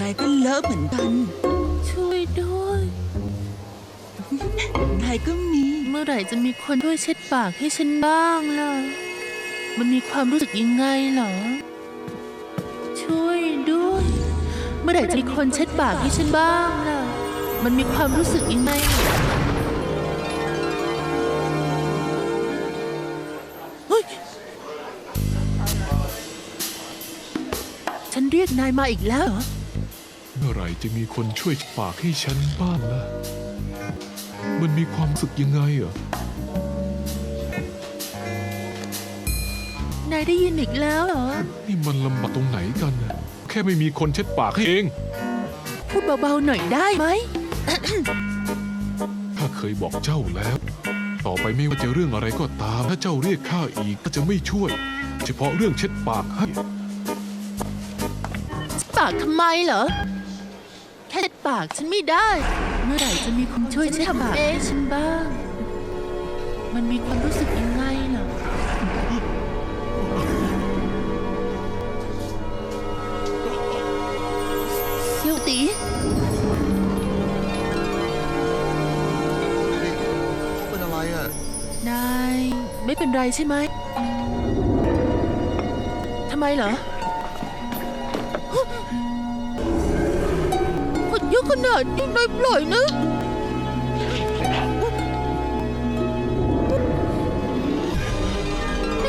นายก็เลอะเหมือนกัน ช่วยด้วย นายก็มี เมื่อไหร่จะมีคนช่วยเช็ดปากให้ฉันบ้างล่ะ มันมีความรู้สึกยังไงเหรอ ช่วยด้วย เมื่อไหร่จะมีคนเช็ดปากให้ฉันบ้างล่ะ มันมีความรู้สึกยังไงเฮ้ยฉันเรียกนายมาอีกแล้วเหรอ เมื่อไหร่จะมีคนช่วยปากให้ฉันบ้างล่ะ มันมีความรู้สึกยังไงเหรอ นายได้ยินอีกแล้วเหรอ นี่มันลำบากตรงไหนกันน่ะแค่ไม่มีคนเช็ดปากให้เอง พูดเบาๆหน่อยได้ไหม ข้าเคยบอกเจ้าแล้ว ต่อไปไม่ว่าจะเรื่องอะไรก็ตาม ถ้าเจ้าเรียกข้าอีกก็จะไม่ช่วย เฉพาะเรื่องเช็ดปากให้ ปากทำไมเหรอ แค่เช็ดปากฉันไม่ได้ เมื่อไหร่จะมีคนช่วยเช็ดปากเอ้ฉันบ้าง มันมีความรู้สึกยังไงเหรอเซียวตีเป็นอะไรอะ นายไม่เป็นไรใช่ไหมทำไมเหรอ อะขนาดนี้ไม่ปล่อยนะ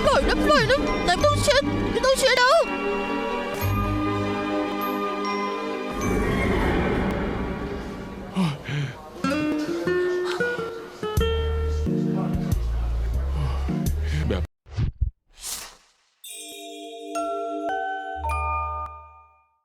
ปล่อยนะปล่อยนะนายไม่ต้องเช็ดไม่ต้องเช็ดแล้ว